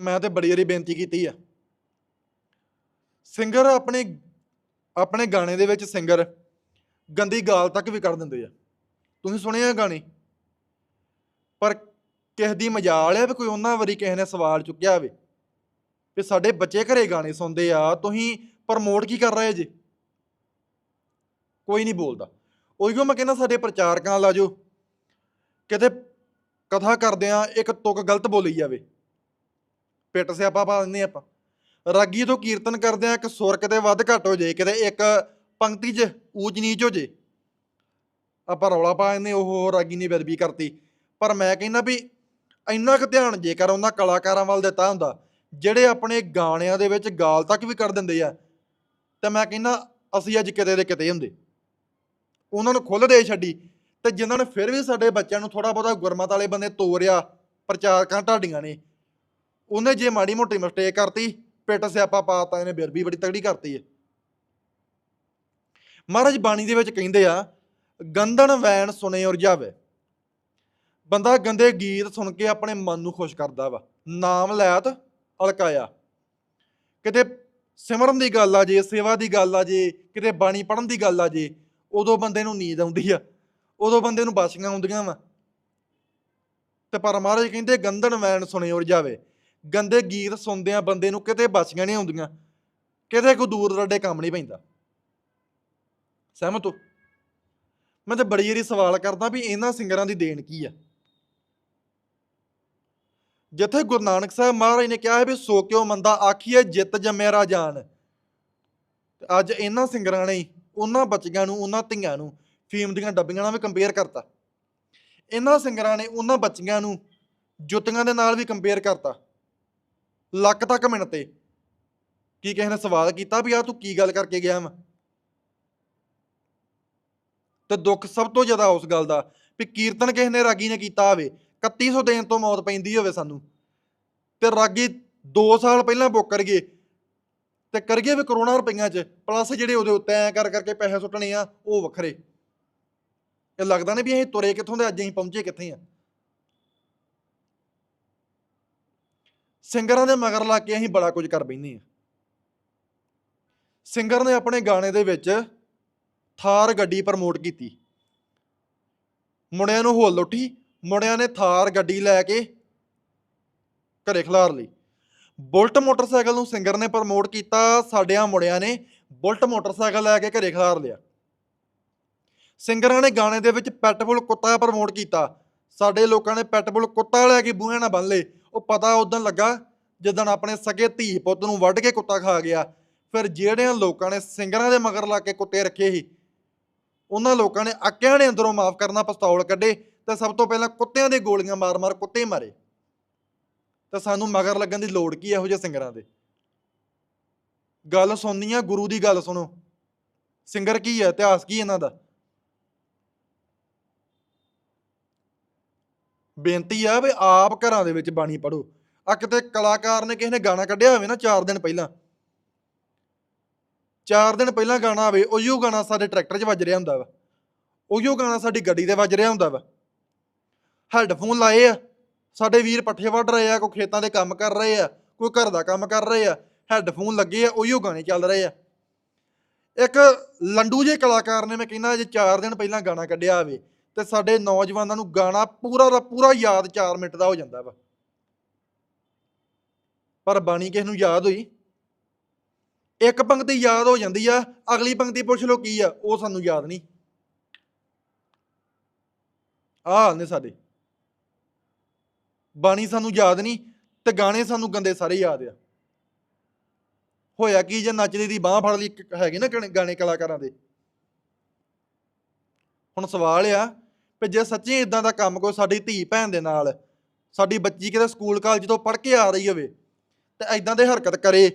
ਮੈਂ ਤੇ ਬੜੀ ਵਾਰੀ ਬੇਨਤੀ ਕੀਤੀ ਆ। ਸਿੰਗਰ ਆਪਣੇ ਆਪਣੇ ਗਾਣੇ ਦੇ ਵਿੱਚ ਸਿੰਗਰ ਗੰਦੀ ਗਾਲ ਤੱਕ ਵੀ ਕਰ ਦਿੰਦੇ ਆ। ਤੁਸੀਂ ਸੁਣਿਆ ਗਾਣੇ? ਪਰ ਕਿਸੇ ਦੀ ਮਜਾਲ ਹੈ ਵੀ ਕੋਈ ਉਹਨਾਂ ਵਾਰੀ ਕਿਸੇ ਨੇ ਸਵਾਲ ਚੁੱਕਿਆ ਹੋਵੇ ਵੀ ਸਾਡੇ ਬੱਚੇ ਘਰੇ ਗਾਣੇ ਸੁਣਦੇ ਆ, ਤੁਸੀਂ ਪ੍ਰਮੋਟ ਕੀ ਕਰ ਰਹੇ ਜੇ? ਕੋਈ ਨਹੀਂ ਬੋਲਦਾ। ਉਹੀਓ ਮੈਂ ਕਹਿੰਦਾ ਸਾਡੇ ਪ੍ਰਚਾਰਕਾਂ ਲਾਜੋ ਕਿਤੇ ਕਥਾ ਕਰਦਿਆਂ ਇੱਕ ਤੁਕ ਗਲਤ ਬੋਲੀ ਜਾਵੇ। ਪਿੱਟ ਸਿਆਪਾ ਪਾ ਦਿੰਦੇ ਆਪਾਂ। ਰਾਗੀ ਤੋਂ ਕੀਰਤਨ ਕਰਦੇ ਆ ਇੱਕ ਸੁਰ ਕਿਤੇ ਵੱਧ ਘੱਟ ਹੋ ਜੇ, ਕਿਤੇ ਇੱਕ ਪੰਕਤੀ 'ਚ ਊਚ ਨੀਚ ਹੋ ਜੇ। ਆਪਾਂ ਰੌਲਾ ਪਾ ਦਿੰਦੇ ਉਹ ਰਾਗੀ ਨੇ ਬੇਦਬੀ ਕਰਤੀ। ਪਰ ਮੈਂ ਕਹਿੰਦਾ ਵੀ ਇੰਨਾ ਕੁ ਧਿਆਨ ਜੇਕਰ ਉਹਨਾਂ ਕਲਾਕਾਰਾਂ ਵੱਲ ਦਿੱਤਾ ਹੁੰਦਾ, ਜਿਹੜੇ ਆਪਣੇ ਗਾਣਿਆਂ ਦੇ ਵਿੱਚ ਗਾਲ ਤੱਕ ਵੀ ਕਰ ਦਿੰਦੇ ਆ, ਤਾਂ ਮੈਂ ਕਹਿੰਦਾ ਅਸੀਂ ਅੱਜ ਕਿਤੇ ਦੇ ਕਿਤੇ ਹੁੰਦੇ। ਉਹਨਾਂ ਨੂੰ ਖੁੱਲ੍ਹ ਦੇ ਛੱਡੀ, ਤੇ ਜਿਨ੍ਹਾਂ ਨੇ ਫਿਰ ਵੀ ਸਾਡੇ ਬੱਚਿਆਂ ਨੂੰ ਥੋੜਾ ਬਹੁਤਾ ਗੁਰਮਤ ਵਾਲੇ ਬੰਦੇ ਤੋਰਿਆ, ਪ੍ਰਚਾਰਕਾਂ ਢਾਡੀਆਂ ਨੇ ਉਹਨੇ ਜੇ ਮਾੜੀ ਮੋਟੀ ਮਿਸਟੇਕ ਕਰਤੀ ਪਿੱਟ ਸਿਆਪਾ ਪਾਤਾ ਇਹਨੇ ਬਿਰਬੀ ਬੜੀ ਤਗੜੀ ਕਰਤੀ ਹੈ ਮਹਾਰਾਜ ਬਾਣੀ ਦੇ ਵਿੱਚ ਕਹਿੰਦੇ ਆ ਗੰਦਣ ਵੈਣ ਸੁਣੇ ਔਰ ਜਾਵੇ। ਬੰਦਾ ਗੰਦੇ ਗੀਤ ਸੁਣ ਕੇ ਆਪਣੇ ਮਨ ਨੂੰ ਖੁਸ਼ ਕਰਦਾ ਵਾ। ਨਾਮ ਲੈਤ ਅਲਕਾਇਆ। ਕਿਤੇ ਸਿਮਰਨ ਦੀ ਗੱਲ ਆ ਜੇ, ਸੇਵਾ ਦੀ ਗੱਲ ਆ ਜੇ, ਕਿਤੇ ਬਾਣੀ ਪੜਨ ਦੀ ਗੱਲ ਆ ਜੇ, ਉਦੋਂ ਬੰਦੇ ਨੂੰ ਨੀਂਦ ਆਉਂਦੀ ਆ। ਉਦੋਂ ਬੰਦੇ ਨੂੰ ਬਾਸੀਆਂ ਆਉਂਦੀਆਂ ਵਾ। ਤੇ ਪਰ ਮਹਾਰਾਜ ਕਹਿੰਦੇ ਗੰਧਨ ਵੈਣ ਸੁਣੇ ਔਰ ਜਾਵੇ। ਗੰਦੇ ਗੀਤ ਸੁਣਦਿਆਂ ਬੰਦੇ ਨੂੰ ਕਿਤੇ ਬਾਸੀਆਂ ਨਹੀਂ ਆਉਂਦੀਆਂ, ਕਿਤੇ ਕੋਈ ਦੂਰ ਰੱਡੇ ਕੰਮ ਨਹੀਂ ਪੈਂਦਾ। ਸਹਿਮਤ ਹੋ? ਮੈਂ ਤੇ ਬੜੀ ਵਾਰੀ ਸਵਾਲ ਕਰਦਾ ਵੀ ਇਹਨਾਂ ਸਿੰਗਰਾਂ ਦੀ ਦੇਣ ਕੀ ਆ? ਜਿੱਥੇ ਗੁਰੂ ਨਾਨਕ ਸਾਹਿਬ ਮਹਾਰਾਜ ਨੇ ਕਿਹਾ ਹੈ ਵੀ ਸੋ ਕਿਉ ਮੰਦਾ ਆਖੀਏ ਜਿੱਤ ਜੰਮਿਆ ਰਾਜਾਨ ਅੱਜ ਇਹਨਾਂ ਸਿੰਗਰਾਂ ਨੇ ਉਹਨਾਂ ਬੱਚਿਆਂ ਨੂੰ, ਉਹਨਾਂ ਧੀਆਂ ਨੂੰ ਫੀਮ ਦੀਆਂ ਡੱਬੀਆਂ ਨਾਲ ਵੀ ਕੰਪੇਅਰ ਕਰਤਾ। ਇਹਨਾਂ ਸਿੰਗਰਾਂ ਨੇ ਉਹਨਾਂ ਬੱਚਿਆਂ ਨੂੰ ਜੁੱਤੀਆਂ ਦੇ ਨਾਲ ਵੀ ਕੰਪੇਅਰ ਕਰਤਾ। ਲੱਕ ਤੱਕ ਮਿੰਤੇ ਕੀ ਕਿਸੇ ਨੇ ਸਵਾਲ ਕੀਤਾ ਵੀ ਆ ਤੂੰ ਕੀ ਗੱਲ ਕਰਕੇ ਗਿਆ ਵਾ? ਤੇ ਦੁੱਖ ਸਭ ਤੋਂ ਜ਼ਿਆਦਾ ਉਸ ਗੱਲ ਦਾ ਵੀ ਕੀਰਤਨ ਕਿਸੇ ਨੇ ਰਾਗੀ ਨੇ ਕੀਤਾ ਹੋਵੇ 3100 ਦੇਣ ਤੋਂ ਮੌਤ ਪੈਂਦੀ ਹੋਵੇ ਸਾਨੂੰ। ਤੇ ਰਾਗੀ 2 ਸਾਲ ਪਹਿਲਾਂ ਬੁੱਕ ਗਏ ਤੇ ਕਰਗੇ ਵੀ ਕਰੋਨਾ ਰੁਪਈਆਂ 'ਚ ਪਲੱਸ ਜਿਹੜੇ ਉਹਦੇ ਉੱਤੇ ਐ ਕਰ ਕਰਕੇ ਪੈਸੇ ਸੁੱਟਣੇ ਆ, ਉਹ ਵੱਖਰੇ। ਇਹ ਲੱਗਦਾ ਨਹੀਂ ਵੀ ਅਸੀਂ ਤੁਰੇ ਕਿੱਥੋਂ ਦੇ ਅੱਜ ਅਸੀਂ ਪਹੁੰਚੇ ਕਿੱਥੇ ਆ। ਸਿੰਗਰਾਂ ਦੇ ਮਗਰ ਲਾ ਕੇ ਅਸੀਂ ਬੜਾ ਕੁਝ ਕਰ ਬੈਨੇ ਆ ਸਿੰਗਰ ਨੇ ਆਪਣੇ ਗਾਣੇ ਦੇ ਵਿੱਚ ਥਾਰ ਗੱਡੀ ਪ੍ਰਮੋਟ ਕੀਤੀ। ਮੁੰਡਿਆਂ ਨੂੰ ਹੋਲ ਉੱਠੀ ਮੁੰਡਿਆਂ ਨੇ ਥਾਰ ਗੱਡੀ ਲੈ ਕੇ ਘਰੇ ਖਲਾਰ ਲਈ। ਬੁਲਟ ਮੋਟਰਸਾਈਕਲ ਨੂੰ ਸਿੰਗਰ ਨੇ ਪ੍ਰਮੋਟ ਕੀਤਾ, ਸਾਡਿਆਂ ਮੁੰਡਿਆਂ ਨੇ ਬੁਲਟ ਮੋਟਰਸਾਈਕਲ ਲੈ ਕੇ ਘਰੇ ਖਲਾਰ ਲਿਆ। ਸਿੰਗਰਾਂ ਨੇ ਗਾਣੇ ਦੇ ਵਿੱਚ ਪੈਟਬੁਲ ਕੁੱਤਾ ਪ੍ਰਮੋਟ ਕੀਤਾ। ਸਾਡੇ ਲੋਕਾਂ ਨੇ ਪੈਟਬੁਲ ਕੁੱਤਾ ਲੈ ਕੇ ਬੂਹੇ ਨਾਲ ਬੰਨ ਲਏ। ਉਹ ਪਤਾ ਉਦੋਂ ਲੱਗਾ ਜਦੋਂ ਆਪਣੇ ਸਕੇ ਧੀ ਪੁੱਤ ਨੂੰ ਵੱਢ ਕੇ ਕੁੱਤਾ ਖਾ ਗਿਆ। ਫਿਰ ਜਿਹੜਿਆਂ ਲੋਕਾਂ ਨੇ ਸਿੰਗਰਾਂ ਦੇ ਮਗਰ ਲਾ ਕੇ ਕੁੱਤੇ ਰੱਖੇ ਸੀ, ਉਹਨਾਂ ਲੋਕਾਂ ਨੇ ਅੱਕਿਆਂ ਨੇ ਅੰਦਰੋਂ ਮਾਫ ਕਰਨਾ ਪਿਸਤੌਲ ਕੱਢੇ ਤਾਂ ਸਭ ਤੋਂ ਪਹਿਲਾਂ ਕੁੱਤਿਆਂ ਦੇ ਗੋਲੀਆਂ ਮਾਰ-ਮਾਰ ਕੁੱਤੇ ਮਾਰੇ। ਤਾਂ ਸਾਨੂੰ ਮਗਰ ਲੱਗਣ ਦੀ ਲੋੜ ਕੀ ਇਹੋ ਜਿਹੇ ਸਿੰਗਰਾਂ ਦੇ? ਗੱਲ ਸੁਣਨੀ ਆ, ਗੁਰੂ ਦੀ ਗੱਲ ਸੁਣੋ। ਸਿੰਗਰ ਕੀ ਹੈ ਇਤਿਹਾਸ ਕੀ ਇਹਨਾਂ ਦਾ? ਬੇਨਤੀ ਆ ਵੀ ਆਪ ਘਰਾਂ ਦੇ ਵਿੱਚ ਬਾਣੀ ਪੜੋ ਆ ਕਿਤੇ ਕਲਾਕਾਰ ਨੇ ਕਿਸੇ ਨੇ ਗਾਣਾ ਕੱਢਿਆ ਹੋਵੇ ਨਾ 4 ਦਿਨ ਪਹਿਲਾਂ। 4 ਦਿਨ ਪਹਿਲਾਂ ਗਾਣਾ ਆਵੇ, ਉਹੀਓ ਗਾਣਾ ਸਾਡੇ ਟਰੈਕਟਰ 'ਚ ਵੱਜ ਰਿਹਾ ਹੁੰਦਾ ਵਾ। ਉਹੀਓ ਗਾਣਾ ਸਾਡੀ ਗੱਡੀ ਤੇ ਵੱਜ ਰਿਹਾ ਹੁੰਦਾ ਵਾ। ਹੈੱਡਫੋਨ ਲਾਏ ਆ। ਸਾਡੇ ਵੀਰ ਪੱਠੇ ਵੱਢ ਰਹੇ ਆ, ਕੋਈ ਖੇਤਾਂ ਦੇ ਕੰਮ ਕਰ ਰਹੇ ਆ, ਕੋਈ ਘਰ ਦਾ ਕੰਮ ਕਰ ਰਹੇ ਆ। ਹੈੱਡਫੋਨ ਲੱਗੇ ਆ, ਉਹੀਓ ਗਾਣੇ ਚੱਲ ਰਹੇ ਆ। ਇੱਕ ਲੰਡੂ ਜੇ ਕਲਾਕਾਰ ਨੇ ਮੈਂ ਕਹਿੰਦਾ, ਜੇ 4 ਦਿਨ ਪਹਿਲਾਂ ਗਾਣਾ ਕੱਢਿਆ ਹੋਵੇ ਤੇ ਸਾਡੇ ਨੌਜਵਾਨਾਂ ਨੂੰ ਗਾਣਾ ਪੂਰਾ ਦਾ ਪੂਰਾ ਯਾਦ 4 ਮਿੰਟ ਦਾ ਹੋ ਜਾਂਦਾ ਵਾ। ਪਰ ਬਾਣੀ ਕਿਸ ਨੂੰ ਯਾਦ ਹੋਈ? ਇੱਕ ਪੰਕਤੀ ਯਾਦ ਹੋ ਜਾਂਦੀ ਆ, ਅਗਲੀ ਪੰਕਤੀ ਪੁੱਛ ਲਓ ਕੀ ਆ, ਉਹ ਸਾਨੂੰ ਯਾਦ ਨਹੀਂ। ਆਹ ਨੇ ਸਾਡੇ। ਬਾਣੀ ਸਾਨੂੰ ਯਾਦ ਨਹੀਂ ਤੇ ਗਾਣੇ ਸਾਨੂੰ ਗੰਦੇ ਸਾਰੇ ਯਾਦ ਆ। ਹੋਇਆ ਕੀ ਜੇ ਨੱਚਦੀ ਦੀ ਬਾਹ ਫੜ ਲਈ, ਇੱਕ ਹੈਗੇ ਨਾ ਗਾਣੇ ਕਲਾਕਾਰਾਂ ਦੇ। ਹੁਣ ਸਵਾਲ ਆ ਵੀ ਜੇ ਸੱਚੀ ਇਦਾਂ ਦਾ ਕੰਮ ਕੋਈ ਸਾਡੀ ਧੀ ਭੈਣ ਦੇ ਨਾਲ, ਸਾਡੀ ਬੱਚੀ ਕਿਤੇ ਸਕੂਲ ਕਾਲਜ ਤੋਂ ਪੜ੍ਹ ਕੇ ਆ ਰਹੀ ਹੋਵੇ ਤੇ ਐਦਾਂ ਦੇ ਹਰਕਤ ਕਰੇ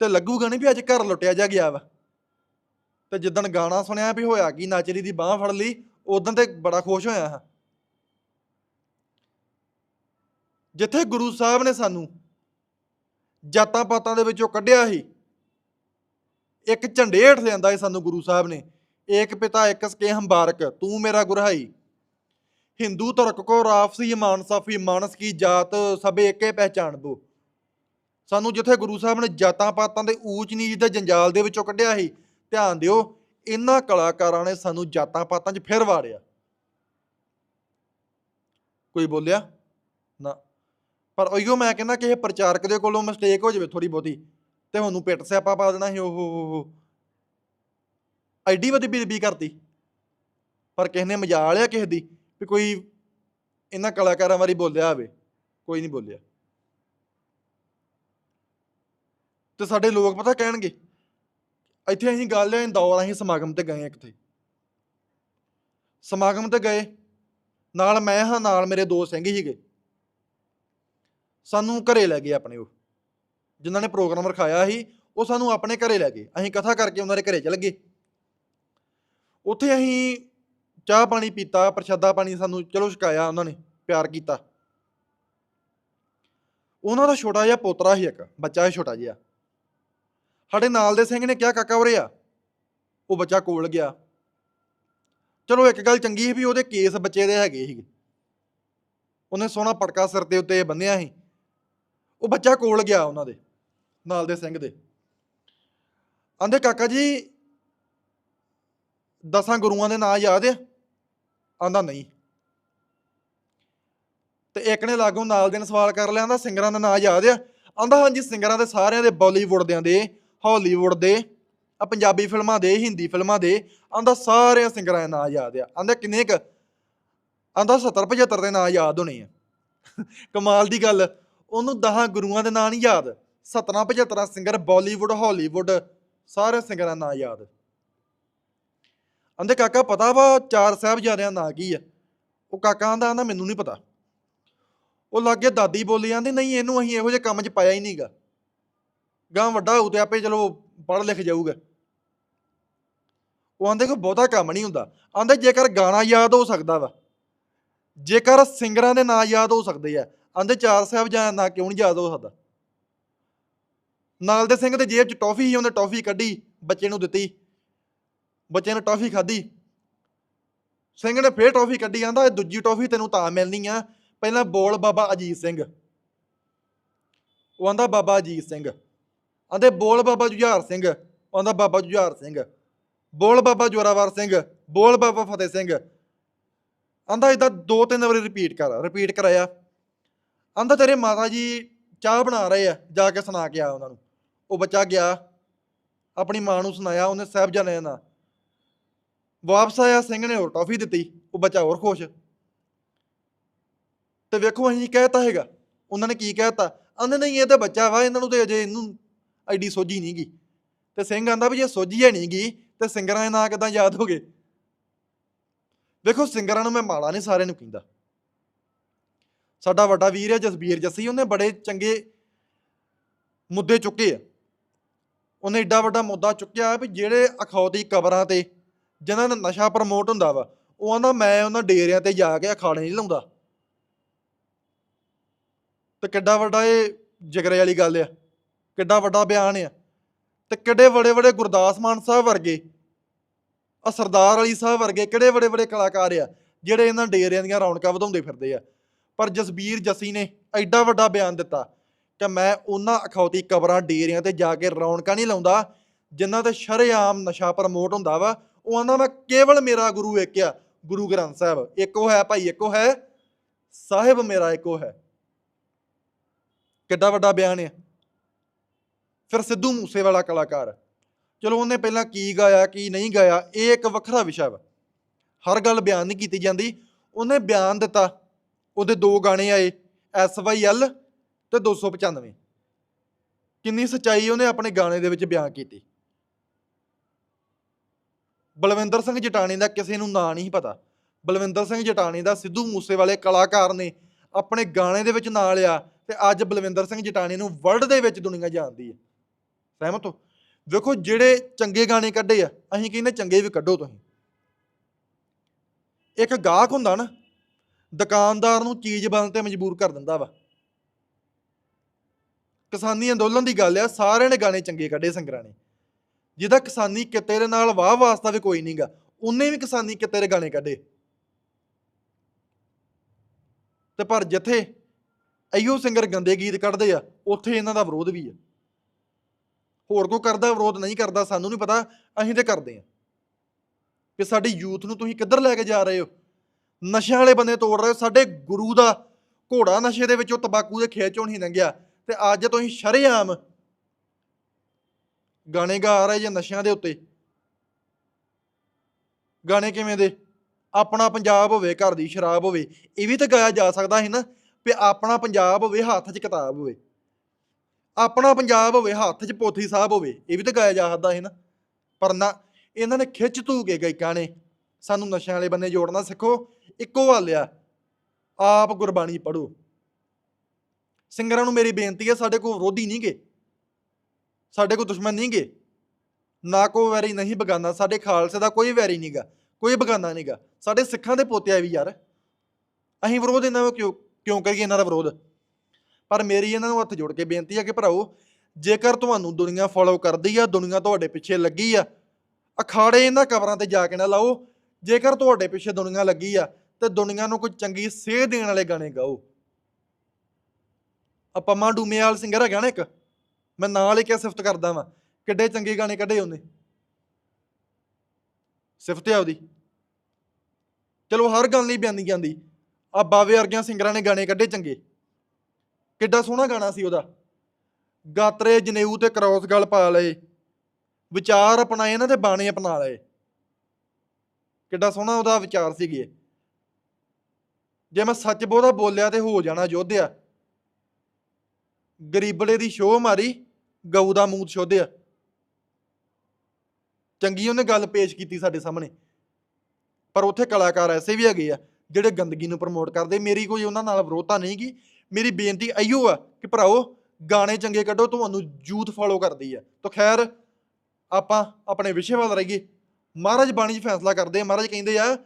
ਤੇ ਲੱਗੂਗਾ ਨਹੀਂ ਵੀ ਅੱਜ ਘਰ ਲੁੱਟਿਆ ਜਾ ਗਿਆ ਵਾ। ਤੇ ਜਿੱਦਣ ਗਾਣਾ ਸੁਣਿਆ ਵੀ ਹੋਇਆ ਕੀ ਨਾਚਰੀ ਦੀ ਬਾਹ ਫੜ ਲਈ ਉਦੋਂ ਤੇ ਬੜਾ ਖੁਸ਼ ਹੋਇਆ ਹਾਂ। ਜਿੱਥੇ ਗੁਰੂ ਸਾਹਿਬ ਨੇ ਸਾਨੂੰ ਜਾਤਾਂ ਪਾਤਾਂ ਦੇ ਵਿੱਚੋਂ ਕੱਢਿਆ ਸੀ, ਇੱਕ ਝੰਡੇ ਹੇਠ ਲਿਆਂਦਾ ਸੀ ਸਾਨੂੰ ਗੁਰੂ ਸਾਹਿਬ ਨੇ। ਏਕ ਪਿਤਾ ਇੱਕ ਸਕੇ ਹੰਬਾਰਕ, ਤੂੰ ਮੇਰਾ ਗੁਰਹਾਈ। ਹਿੰਦੂ ਤੁਰਕ ਕੋ ਰਾਫਸੀ ਮਾਨਸਾਫੀ ਮਾਨਸ ਕੀ ਜਾਤ ਸਭੇ ਏਕੇ ਪਹਿਚਾਨ ਬੋ ਸਾਨੂੰ ਜਿੱਥੇ ਗੁਰੂ ਸਾਹਿਬ ਨੇ ਜਾਤਾਂ ਪਾਤਾਂ ਦੇ ਊਚ ਨੀਚ ਦੇ ਜੰਜਾਲ ਦੇ ਵਿੱਚੋਂ ਕੱਢਿਆ ਸੀ, ਧਿਆਨ ਦਿਓ ਇਹਨਾਂ ਕਲਾਕਾਰਾਂ ਨੇ ਸਾਨੂੰ ਜਾਤਾਂ ਪਾਤਾਂ 'ਚ ਫਿਰ ਵਾੜਿਆ। ਕੋਈ ਬੋਲਿਆ? ਨਾ। ਪਰ ਉਹੀਓ ਮੈਂ ਕਹਿੰਦਾ ਕਿ ਇਹ ਪ੍ਰਚਾਰਕ ਦੇ ਕੋਲੋਂ ਮਿਸਟੇਕ ਹੋ ਜਾਵੇ ਥੋੜੀ ਬਹੁਤੀ, ਤੇ ਉਹਨੂੰ ਪਿੱਟ ਸਿਆਪਾ ਪਾ ਦੇਣਾ ਸੀ, ਓਹੋ ਹੋ ਹੋ। ਐਡੀ ਵੱਡੀ ਬੇਦਬੀ ਕਰਤੀ। ਪਰ ਕਿਸੇ ਨੇ ਮਜਾਲ ਲਿਆ ਕਿਸੇ ਦੀ ਵੀ ਕੋਈ ਇਹਨਾਂ ਕਲਾਕਾਰਾਂ ਬਾਰੇ ਬੋਲਿਆ ਹੋਵੇ, ਕੋਈ ਨਹੀਂ ਬੋਲਿਆ। ਤੇ ਸਾਡੇ ਲੋਕ ਪਤਾ ਕਹਿਣਗੇ, ਇੱਥੇ ਅਸੀਂ ਗੱਲ ਹੈ ਇੰਦੌਰ ਅਸੀਂ ਸਮਾਗਮ ਤੇ ਗਏ ਇੱਕ ਸਮਾਗਮ ਤੇ ਗਏ, ਨਾਲ ਮੈਂ ਹਾਂ, ਨਾਲ ਮੇਰੇ ਦੋ ਸਿੰਘ ਸੀਗੇ। ਸਾਨੂੰ ਘਰੇ ਲੈ ਗਏ ਆਪਣੇ ਉਹ। ਜਿਨ੍ਹਾਂ ਨੇ ਪ੍ਰੋਗਰਾਮ ਰਖਾਇਆ ਸੀ, ਉਹ ਸਾਨੂੰ ਆਪਣੇ ਘਰੇ ਲੈ ਗਏ। ਅਸੀਂ ਕਥਾ ਕਰਕੇ ਉਹਨਾਂ ਦੇ ਘਰੇ ਚਲੇ ਗਏ। ਉੱਥੇ ਅਸੀਂ ਚਾਹ ਪਾਣੀ ਪੀਤਾ, ਪ੍ਰਸ਼ਾਦਾ ਪਾਣੀ ਸਾਨੂੰ ਚਲੋ ਛਕਾਇਆ ਉਹਨਾਂ ਨੇ, ਪਿਆਰ ਕੀਤਾ। ਉਹਨਾਂ ਦਾ ਛੋਟਾ ਜਿਹਾ ਪੋਤਰਾ ਸੀ ਇੱਕ, ਬੱਚਾ ਸੀ ਛੋਟਾ ਜਿਹਾ। ਸਾਡੇ ਨਾਲ ਦੇ ਸਿੰਘ ਨੇ ਕਿਹਾ, ਕਾਕਾ ਉਰੇ ਆ। ਉਹ ਬੱਚਾ ਕੋਲ ਗਿਆ। ਚਲੋ ਇੱਕ ਗੱਲ ਚੰਗੀ ਸੀ ਵੀ ਉਹਦੇ ਕੇਸ ਬੱਚੇ ਦੇ ਹੈਗੇ ਸੀਗੇ। ਉਹਨੇ ਸੋਹਣਾ ਪਟਕਾ ਸਿਰ ਦੇ ਉੱਤੇ ਬੰਨਿਆ ਸੀ। ਉਹ ਬੱਚਾ ਕੋਲ ਗਿਆ ਉਹਨਾਂ ਦੇ, ਨਾਲ ਦੇ ਸਿੰਘ ਦੇ। ਆਂਦੇ, ਕਾਕਾ ਜੀ ਦਸਾਂ ਗੁਰੂਆਂ ਦੇ ਨਾਂ ਯਾਦ ਆ? ਆਂਦਾ ਨਹੀਂ। ਤੇ ਇੱਕ ਨੇ ਲਾਗੋਂ ਨਾਲ ਦੇ ਨੇ ਸਵਾਲ ਕਰ ਲਿਆ, ਆਂਦਾ ਸਿੰਗਰਾਂ ਦਾ ਨਾਂ ਯਾਦ ਆ? ਆਂਦਾ ਹਾਂਜੀ, ਸਿੰਗਰਾਂ ਦੇ ਸਾਰਿਆਂ ਦੇ ਬਾਲੀਵੁੱਡ ਦਿਆਂ ਦੇ, ਹਾਲੀਵੁੱਡ ਦੇ, ਆ ਪੰਜਾਬੀ ਫਿਲਮਾਂ ਦੇ, ਹਿੰਦੀ ਫਿਲਮਾਂ ਦੇ, ਆਂਦਾ ਸਾਰਿਆਂ ਸਿੰਗਰਾਂ ਦੇ ਨਾਂ ਯਾਦ ਆ। ਆਂਦਾ ਕਿੰਨੇ ਕ? ਆਂਦਾ 70 75 ਦੇ ਨਾਂ ਯਾਦ ਹੋਣੇ ਆ। ਕਮਾਲ ਦੀ ਗੱਲ, ਉਹਨੂੰ 10 ਗੁਰੂਆਂ ਦੇ ਨਾਂ ਨਹੀਂ ਯਾਦ 17 75 ਸਿੰਗਰ ਬਾਲੀਵੁੱਡ, ਹਾਲੀਵੁੱਡ ਸਾਰੇ ਸਿੰਗਰਾਂ ਦਾ ਨਾਂ ਯਾਦ। ਆਂਦੇ ਕਾਕਾ ਪਤਾ ਵਾ ਚਾਰ ਸਾਹਿਬਜ਼ਾਦਿਆਂ ਦਾ ਨਾਂ ਕੀ ਆ? ਉਹ ਕਾਕਾ ਆਂਦਾ ਆਂਦਾ ਮੈਨੂੰ ਨਹੀਂ ਪਤਾ। ਉਹ ਲਾਗੇ ਦਾਦੀ ਬੋਲੀ ਜਾਂਦੀ ਨਹੀਂ, ਇਹਨੂੰ ਅਸੀਂ ਇਹੋ ਜਿਹੇ ਕੰਮ 'ਚ ਪਾਇਆ ਹੀ ਨਹੀਂਗਾ ਗਾਂ। ਵੱਡਾ ਹੋਊ ਤੇ ਆਪੇ ਚਲੋ ਪੜ੍ਹ ਲਿਖ ਜਾਊਗਾ। ਉਹ ਆਂਦੇ ਕੋ ਬਹੁਤਾ ਕੰਮ ਨਹੀਂ ਹੁੰਦਾ। ਆਂਦੇ ਜੇਕਰ ਗਾਣਾ ਯਾਦ ਹੋ ਸਕਦਾ ਵਾ, ਜੇਕਰ ਸਿੰਗਰਾਂ ਦੇ ਨਾਂ ਯਾਦ ਹੋ ਸਕਦੇ ਆ, ਆਂਦੇ ਚਾਰ ਸਾਹਿਬਜ਼ਾਦਿਆਂ ਦਾ ਨਾਂ ਕਿਉਂ ਨਹੀਂ ਯਾਦ ਹੋ ਸਕਦਾ? ਨਾਲ ਦੇ ਸਿੰਘ ਦੇ ਜੇਬ 'ਚ ਟੌਫੀ ਸੀ, ਉਹਨੇ ਟੌਫੀ ਕੱਢੀ, ਬੱਚੇ ਨੂੰ ਦਿੱਤੀ। ਬੱਚੇ ਨੇ ਟੌਫੀ ਖਾਧੀ। ਸਿੰਘ ਨੇ ਫੇਰ ਟੌਫੀ ਕੱਢੀ ਆਂਦਾ ਇਹ ਦੂਜੀ ਟੌਫੀ ਤੈਨੂੰ ਤਾਂ ਮਿਲਣੀ ਆ। ਪਹਿਲਾਂ ਬੋਲ ਬਾਬਾ ਅਜੀਤ ਸਿੰਘ। ਉਹ ਆਂਦਾ ਬਾਬਾ ਅਜੀਤ ਸਿੰਘ। ਆਂਦੇ ਬੋਲ ਬਾਬਾ ਜੁਝਾਰ ਸਿੰਘ। ਉਹ ਆਂਦਾ ਬਾਬਾ ਜੁਝਾਰ ਸਿੰਘ। ਬੋਲ ਬਾਬਾ ਜੋਰਾਵਰ ਸਿੰਘ। ਬੋਲ ਬਾਬਾ ਫਤਿਹ ਸਿੰਘ। ਆਂਦਾ ਇਦਾਂ ਦੋ ਤਿੰਨ ਵਾਰੀ ਰਿਪੀਟ ਕਰ ਰਿਪੀਟ ਕਰਾਇਆ। ਆਂਦਾ ਤੇਰੇ ਮਾਤਾ ਜੀ ਚਾਹ ਬਣਾ ਰਹੇ ਆ, ਜਾ ਕੇ ਸੁਣਾ ਕੇ ਆ ਉਹਨਾਂ ਨੂੰ। ਉਹ ਬੱਚਾ ਗਿਆ, ਆਪਣੀ ਮਾਂ ਨੂੰ ਸੁਣਾਇਆ, ਉਹਨੇ ਸਾਹਿਬਜ਼ਾਦੇ ਦਾ ਵਾਪਸ ਆਇਆ, ਸਿੰਘ ਨੇ ਹੋਰ ਟੌਫੀ ਦਿੱਤੀ, ਉਹ ਬੱਚਾ ਹੋਰ ਖੁਸ਼। ਤੇ ਵੇਖੋ ਅਸੀਂ ਕਹਿਤਾ ਹੈਗਾ, ਉਹਨਾਂ ਨੇ ਕੀ ਕਹਿਤਾ ਆਂਦੇ ਨਹੀਂ, ਇਹ ਤਾਂ ਬੱਚਾ ਵਾ, ਇਹਨਾਂ ਨੂੰ ਤੇ ਅਜੇ ਇਹਨੂੰ ਐਡੀ ਸੋਝੀ ਨਹੀਂ ਗਈ ਤੇ ਸਿੰਘ ਆਂਦਾ ਵੀ ਜੇ ਸੋਝੀ ਹੈ ਨਹੀਂ ਗਈ ਤੇ ਸਿੰਗਰਾਂ ਦੇ ਨਾਂ ਕਿਦਾਂ ਯਾਦ ਹੋ ਗਏ? ਵੇਖੋ, ਸਿੰਗਰਾਂ ਨੂੰ ਮੈਂ ਮਾੜਾ ਨਹੀਂ ਸਾਰਿਆਂ ਨੂੰ ਕਹਿੰਦਾ। ਸਾਡਾ ਵੱਡਾ ਵੀਰ ਹੈ, ਜਸਬੀਰ ਜੱਸੀ, ਉਹਨੇ ਬੜੇ ਚੰਗੇ ਮੁੱਦੇ ਚੁੱਕੇ ਆ। ਉਹਨੇ ਏਡਾ ਵੱਡਾ ਮੁੱਦਾ ਚੁੱਕਿਆ ਵੀ ਜਿਹੜੇ ਅਖੌਤੀ ਕਬਰਾਂ ਤੇ ਜਿਹਨਾਂ ਦਾ ਨਸ਼ਾ ਪ੍ਰਮੋਟ ਹੁੰਦਾ ਵਾ, ਉਹ ਆਂਦਾ ਮੈਂ ਉਹਨਾਂ ਡੇਰਿਆਂ ਤੇ ਜਾ ਕੇ ਅਖਾੜੇ ਨਹੀਂ ਲਾਉਂਦਾ। ਤੇ ਕਿੱਡਾ ਵੱਡਾ ਇਹ ਜਿਗਰੇ ਵਾਲੀ ਗੱਲ ਆ, ਕਿੱਡਾ ਵੱਡਾ ਬਿਆਨ ਆ। ਤੇ ਕਿੱਡੇ ਵੱਡੇ ਵੱਡੇ ਗੁਰਦਾਸ ਮਾਨ ਸਾਹਿਬ ਵਰਗੇ ਆ ਸਰਦਾਰ ਅਲੀ ਸਾਹਿਬ ਵਰਗੇ ਕਿਹੜੇ ਵੱਡੇ ਵੱਡੇ ਕਲਾਕਾਰ ਆ, ਜਿਹੜੇ ਇਹਨਾਂ ਡੇਰਿਆਂ ਦੀਆਂ ਰੌਣਕਾਂ ਵਧਾਉਂਦੇ ਫਿਰਦੇ ਆ। ਪਰ ਜਸਬੀਰ ਜੱਸੀ ਨੇ ਐਡਾ ਵੱਡਾ ਬਿਆਨ ਦਿੱਤਾ ਕਿ ਮੈਂ ਉਹਨਾਂ ਅਖੌਤੀ ਕਬਰਾਂ ਡੇਰਿਆਂ ਤੇ ਜਾ ਕੇ ਰੌਣਕਾਂ ਨਹੀਂ ਲਾਉਂਦਾ, ਜਿਨ੍ਹਾਂ ਤੇ ਸ਼ਰੇਆਮ ਨਸ਼ਾ ਪ੍ਰਮੋਟ ਹੁੰਦਾ ਵਾ ਉਹ ਆਂਦਾ ਮੈਂ ਕੇਵਲ ਮੇਰਾ ਗੁਰੂ ਇੱਕ ਆ ਗੁਰੂ ਗ੍ਰੰਥ ਸਾਹਿਬ। ਇੱਕੋ ਹੈ ਭਾਈ, ਇੱਕੋ ਹੈ ਸਾਹਿਬ ਮੇਰਾ, ਇੱਕੋ ਹੈ। ਕਿੱਡਾ ਵੱਡਾ ਬਿਆਨ ਹੈ ਫਿਰ ਸਿੱਧੂ ਮੂਸੇ ਵਾਲਾ ਕਲਾਕਾਰ। ਚਲੋ ਉਹਨੇ ਪਹਿਲਾਂ ਕੀ ਗਾਇਆ, ਕੀ ਨਹੀਂ ਗਾਇਆ, ਇਹ ਇੱਕ ਵੱਖਰਾ ਵਿਸ਼ਾ ਵਾ। ਹਰ ਗੱਲ ਬਿਆਨ ਨਹੀਂ ਕੀਤੀ ਜਾਂਦੀ। ਉਹਨੇ ਬਿਆਨ ਦਿੱਤਾ। ਉਹਦੇ ਦੋ ਗਾਣੇ ਆਏ, ਐਸ ਵਾਈ ਐਲ ਤੇ 295 ਕਿੰਨੀ ਸੱਚਾਈ ਉਹਨੇ ਆਪਣੇ ਗਾਣੇ ਦੇ ਵਿੱਚ ਬਿਆਨ ਕੀਤੀ। ਬਲਵਿੰਦਰ ਸਿੰਘ ਜਟਾਣੀ ਦਾ ਕਿਸੇ ਨੂੰ ਨਾਂ ਨਹੀਂ ਪਤਾ। ਬਲਵਿੰਦਰ ਸਿੰਘ ਜਟਾਣੀ ਦਾ ਸਿੱਧੂ ਮੂਸੇਵਾਲੇ ਕਲਾਕਾਰ ਨੇ ਆਪਣੇ ਗਾਣੇ ਦੇ ਵਿੱਚ ਨਾਂ ਲਿਆ ਤੇ ਅੱਜ ਬਲਵਿੰਦਰ ਸਿੰਘ ਜਟਾਣੀ ਨੂੰ ਵਰਲਡ ਦੇ ਵਿੱਚ ਦੁਨੀਆ ਜਾਣਦੀ ਹੈ। ਸਹਿਮਤ ਹੋ? ਵੇਖੋ ਜਿਹੜੇ ਚੰਗੇ ਗਾਣੇ ਕੱਢੇ ਆ, ਅਸੀਂ ਕਹਿੰਦੇ ਚੰਗੇ ਵੀ ਕੱਢੋ ਤੁਸੀਂ। ਇੱਕ ਗਾਹਕ ਹੁੰਦਾ ਨਾ, ਦੁਕਾਨਦਾਰ ਨੂੰ ਚੀਜ਼ ਬਣਨ ਤੇ ਮਜਬੂਰ ਕਰ ਦਿੰਦਾ ਵਾ। ਕਿਸਾਨੀ ਅੰਦੋਲਨ ਦੀ ਗੱਲ ਆ, ਸਾਰਿਆਂ ਨੇ ਗਾਣੇ ਚੰਗੇ ਕੱਢੇ ਸੰਗਰਾਂ ਨੇ। ਜਿਹਦਾ ਕਿਸਾਨੀ ਕਿੱਤੇ ਦੇ ਨਾਲ ਵਾਹ ਵਾਸਤਾ ਵੀ ਕੋਈ ਨਹੀਂਗਾ ਉਹਨੇ ਵੀ ਕਿਸਾਨੀ ਕਿੱਤੇ ਦੇ ਗਾਣੇ ਕੱਢੇ। ਤੇ ਪਰ ਜਿੱਥੇ ਅਈਓ ਸਿੰਗਰ ਗੰਦੇ ਗੀਤ ਕੱਢਦੇ ਆ, ਉੱਥੇ ਇਹਨਾਂ ਦਾ ਵਿਰੋਧ ਵੀ ਆ। ਹੋਰ ਕੋਈ ਕਰਦਾ ਵਿਰੋਧ ਨਹੀਂ ਕਰਦਾ, ਸਾਨੂੰ ਨਹੀਂ ਪਤਾ, ਅਸੀਂ ਤੇ ਕਰਦੇ ਆ। ਕਿ ਸਾਡੀ ਯੂਥ ਨੂੰ ਤੁਸੀਂ ਕਿੱਧਰ ਲੈ ਕੇ ਜਾ ਰਹੇ ਹੋ? ਨਸ਼ਿਆਂ ਵਾਲੇ ਬੰਦੇ ਤੋੜ ਰਹੇ ਹੋ, ਸਾਡੇ ਗੁਰੂ ਦਾ ਘੋੜਾ ਨਸ਼ੇ ਦੇ ਵਿੱਚੋਂ ਤਬਾਕੂ ਦੇ ਖੇਚ ਚੋਂ ਨਹੀਂ ਲੰਘਿਆ, ਤੇ ਅੱਜ ਤੁਸੀਂ ਸ਼ਰੇਆਮ ਗਾਣੇ ਗਾ ਰਹੇ ਜੇ ਨਸ਼ਿਆਂ ਦੇ ਉੱਤੇ। ਗਾਣੇ ਕਿਵੇਂ ਦੇ? ਆਪਣਾ ਪੰਜਾਬ ਹੋਵੇ, ਘਰ ਦੀ ਸ਼ਰਾਬ ਹੋਵੇ, ਇਹ ਵੀ ਤਾਂ ਗਾਇਆ ਜਾ ਸਕਦਾ ਹੈ ਨਾ ਵੀ ਆਪਣਾ ਪੰਜਾਬ ਹੋਵੇ, ਹੱਥ 'ਚ ਕਿਤਾਬ ਹੋਵੇ। ਆਪਣਾ ਪੰਜਾਬ ਹੋਵੇ, ਹੱਥ 'ਚ ਪੋਥੀ ਸਾਹਿਬ ਹੋਵੇ, ਇਹ ਵੀ ਤਾਂ ਗਾਇਆ ਜਾ ਸਕਦਾ ਹੈ ਨਾ। ਪਰ ਨਾ, ਇਹਨਾਂ ਨੇ ਖਿੱਚ ਧੂ ਕੇ ਗਾਇਕਾਂ ਨੇ ਸਾਨੂੰ ਨਸ਼ਿਆਂ ਵਾਲੇ ਬੰਨੇ ਜੋੜਨਾ ਸਿੱਖੋ, ਇੱਕੋ ਹੱਲ ਆ, ਆਪ ਗੁਰਬਾਣੀ ਪੜੋ ਸਿੰਗਰਾਂ ਨੂੰ ਮੇਰੀ ਬੇਨਤੀ ਹੈ ਸਾਡੇ ਕੋਲ ਵਿਰੋਧੀ ਨਹੀਂਗੇ ਸਾਡੇ ਕੋਲ ਦੁਸ਼ਮਣ ਨਹੀਂਗੇ। ਨਾ ਕੋਈ ਵੈਰੀ ਨਹੀਂ ਬਗਾਨਾ, ਸਾਡੇ ਖਾਲਸੇ ਦਾ ਕੋਈ ਵੈਰੀ ਨਹੀਂਗਾ, ਕੋਈ ਬਗਾਨਾ ਨਹੀਂਗਾ। ਸਾਡੇ ਸਿੱਖਾਂ ਦੇ ਪੋਤੇ ਆ ਵੀ ਯਾਰ। ਅਸੀਂ ਵਿਰੋਧ ਇਹਨਾਂ ਨੂੰ ਕਿਉਂ ਕਿਉਂ ਕਰੀਏ ਇਹਨਾਂ ਦਾ ਵਿਰੋਧ? ਪਰ ਮੇਰੀ ਇਹਨਾਂ ਨੂੰ ਹੱਥ ਜੋੜ ਕੇ ਬੇਨਤੀ ਹੈ ਕਿ ਭਰਾਓ ਜੇਕਰ ਤੁਹਾਨੂੰ ਦੁਨੀਆ ਫੋਲੋ ਕਰਦੀ ਆ, ਦੁਨੀਆ ਤੁਹਾਡੇ ਪਿੱਛੇ ਲੱਗੀ ਆ, ਅਖਾੜੇ ਇਹਨਾਂ ਕਬਰਾਂ ਤੇ ਜਾ ਕੇ ਨਾ ਲਾਓ। ਜੇਕਰ ਤੁਹਾਡੇ ਪਿੱਛੇ ਦੁਨੀਆ ਲੱਗੀ ਆ, ਤੇ ਦੁਨੀਆ ਨੂੰ ਕੋਈ ਚੰਗੀ ਸੇਧ ਦੇਣ ਵਾਲੇ ਗਾਣੇ ਗਾਓ। ਆ ਪੰਮਾ ਡੂਮੇਵਾਲ ਸਿੰਗਰ ਹੈਗਾ ਨਾ ਇੱਕ? ਮੈਂ ਨਾਲ ਹੀ ਕਿਆ ਸਿਫਤ ਕਰਦਾ ਵਾਂ? ਕਿੱਡੇ ਚੰਗੇ ਗਾਣੇ ਕੱਢੇ ਉਹਨੇ। ਸਿਫਤ ਹੈ ਉਹਦੀ। ਚਲੋ ਹਰ ਗੱਲ ਨਹੀਂ ਬਿਆਨੀ ਜਾਂਦੀ। ਆ ਬਾਵੇ ਵਰਗਿਆਂ ਸਿੰਗਰਾਂ ਨੇ ਗਾਣੇ ਕੱਢੇ ਚੰਗੇ। ਕਿੱਡਾ ਸੋਹਣਾ ਗਾਣਾ ਸੀ ਉਹਦਾ। ਗਾਤਰੇ, ਜਨੇਊ ਤੇ ਕ੍ਰੋਸ ਗਲ ਪਾ ਲਏ। ਵਿਚਾਰ ਅਪਣਾਏ, ਇਹਨਾਂ ਤੇ ਬਾਣੇ ਅਪਣਾ ਲਏ। ਕਿੱਡਾ ਸੋਹਣਾ ਉਹਦਾ ਵਿਚਾਰ ਸੀਗੇ। ਜੇ ਮੈਂ ਸੱਚ ਬੋਧਾ ਬੋਲਿਆ ਤੇ ਹੋ ਜਾਣਾ ਯੋਧਿਆ। ਗਰੀਬੜੇ ਦੀ ਸ਼ੋਅ ਮਾਰੀ। ਗਊ ਦਾ ਮੂਤ ਸ਼ੋਧਿਆ ਚੰਗੀ ਉਹਨੇ ਗੱਲ ਪੇਸ਼ ਕੀਤੀ ਸਾਡੇ ਸਾਹਮਣੇ। ਪਰ ਉੱਥੇ ਕਲਾਕਾਰ ਐਸੇ ਵੀ ਹੈਗੇ ਆ, ਜਿਹੜੇ ਗੰਦਗੀ ਨੂੰ ਪ੍ਰਮੋਟ ਕਰਦੇ। ਮੇਰੀ ਕੋਈ ਉਹਨਾਂ ਨਾਲ ਵਿਰੋਧਤਾ ਨਹੀਂ ਗੀ। ਮੇਰੀ ਬੇਨਤੀ ਆਈਓ ਆ ਕਿ ਭਰਾਓ ਗਾਣੇ ਚੰਗੇ ਕੱਢੋ, ਤੁਹਾਨੂੰ ਯੂਥ ਫੋਲੋ ਕਰਦੀ ਆ। ਤਾਂ ਖੈਰ, ਆਪਾਂ ਆਪਣੇ ਵਿਸ਼ੇ ਵੱਲ ਰਹੀਏ। ਮਹਾਰਾਜ ਬਾਣੀ 'ਚ ਫੈਸਲਾ ਕਰਦੇ ਆ। ਮਹਾਰਾਜ ਕਹਿੰਦੇ ਆ